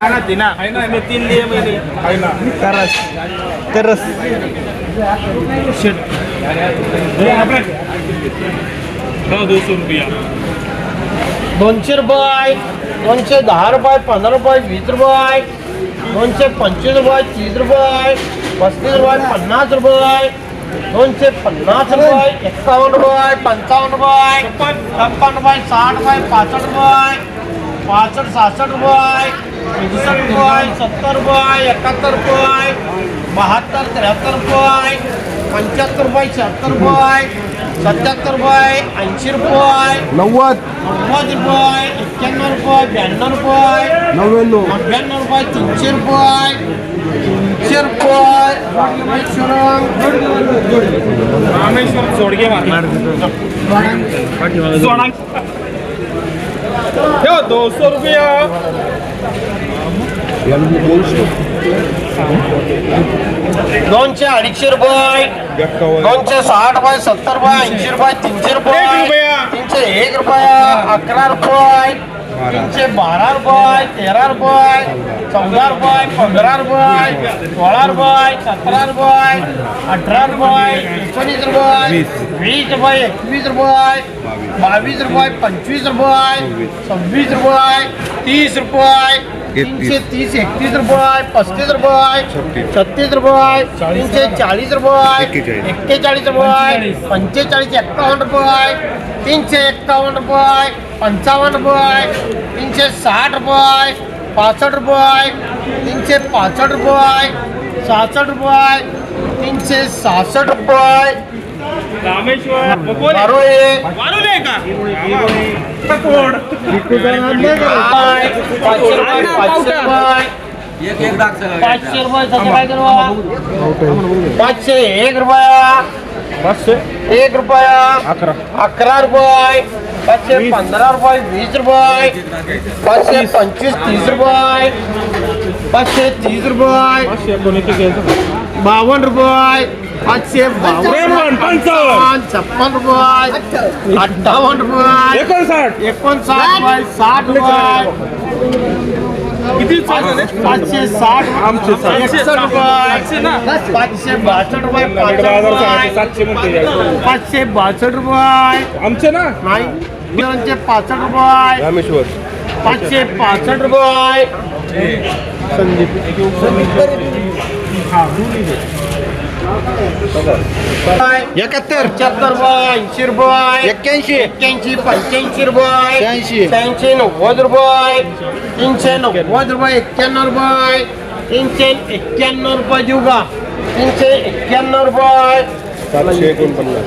ना तीन लिए मैंने करस करस दो सौ रुपया दोनशे रुपये दोनशे दहा रुपये पंधरा रुपये वीस रुपये दोनशे पंचवीस रुपये तीस रुपये पस्तीस रुपये पन्नास रुपये दोनशे पन्नास रुपये एक्कावन्न रुपये पंचावन्न रुपये छप्पन रुपये साठ रुपये पासष्ट रुपये पासष्ट सहासष्ट रुपये एकसष्ट रुपये सत्तर को आए रुपये एकाहत्तर रुपये बहात्तर त्र्याहत्तर रुपये पंच्याहत्तर रुपये शहात्तर रुपये सत्याहत्तर रुपये ऐंशी रुपये नव्वद. नव्वद रुपये एक्क्याण्णव रुपये ब्याण्णव रुपये नव्याण्णव. नव्याण्णव रुपये तीनशे रुपये तीनशे रुपये रामेश्वरम. रामेश्वर सोडगे सोडा दो सौ रुपया. दोनशे अडीचशे रुपये दोनशे साठ रुपये सत्तर रुपये ऐंशी रुपये तीनशे रुपये रुपया. तीनशे एक रुपया अकरा रुपये तीनशे बारा रुपये तेरा रुपये चौदा रुपये पंधरा रुपये सोळा रुपये सतरा रुपये अठरा रुपये एकोणीस रुपये वीस रुपये एकवीस रुपये बावीस रुपये पंचवीस रुपये सव्वीस रुपये तीस रुपये तीनशे तीस एकतीस रुपये पस्तीस रुपये छत्तीस. रुपये तीनशे चाळीस रुपये एक्केचाळीस. रुपये पंचेचाळीस. एक्कावन्न रुपये तीनशे एक्कावन्न रुपये पंचावन्न रुपये तीनशे साठ रुपये पासष्ट रुपये तीनशे पासष्ट रुपये सहासष्ट रुपये तीनशे सहासष्ट रुपये पाचशे रुपये एक रुपया। पाचशे? एक रुपया। अकरा। अकरा रुपये। पाचशे पंधरा रुपये वीस रुपये। पाचशे पंचवीस तीस रुपये। पाचशे तीस रुपये। बावन्न रुपये. पाचशे बावन्न. पंचावन्न. छप्पन रुपये. अठ्ठावन्न रुपये. एकोणसाठ. एकोणसाठ रुपये साठ रुपये. किती पाचशे साठ. आमचे साठ. एकसष्ट? रुपये. पाचशे बासष्ट रुपये. पाचशे बासष्ट रुपये. आमचे ना? नाही. पासष्ट रुपये. रामेश्वर. पाचशे पासष्ट रुपये. एकाहत्तर। पंच्याहत्तर रुपये ऐंशी रुपये एक्क्याऐंशी एक्क्याऐंशी पंच्याऐंशी रुपये शहाऐंशी. शहाऐंशी नव्वद रुपये तीनशे नव्वद रुपये एक्क्याण्णव रुपये तीनशे एक्क्याण्णव रुपये देऊ का तीनशे एक्क्याण्णव रुपये. सातशे एकोणपन्नास.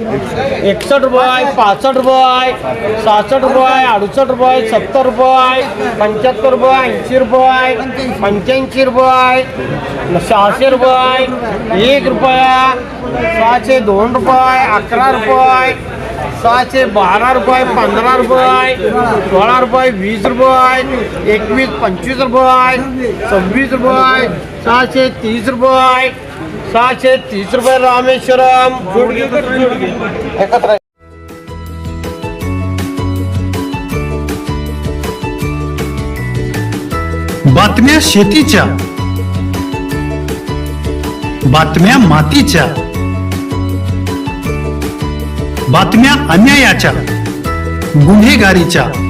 एकसष्ट रुपये, पासष्ट रुपये, सहासष्ट रुपये, अडुसष्ट रुपये, सत्तर रुपये, पंच्याहत्तर रुपये, ऐंशी रुपये, पंच्याऐंशी रुपये, सहाशे रुपये, एक रुपया, सहाशे दोन रुपये, अकरा रुपये, सहाशे बारा रुपये, पंधरा रुपये, सोळा रुपये, वीस रुपये, एकवीस, पंचवीस रुपये, सव्वीस रुपये, सहाशे तीस रुपये सहाशे तीस रुपये रामेश्वरम. एकत्र बातम्या शेतीच्या. बातम्या मातीच्या. बातम्या अन्यायाच्या. गुन्हेगारीच्या.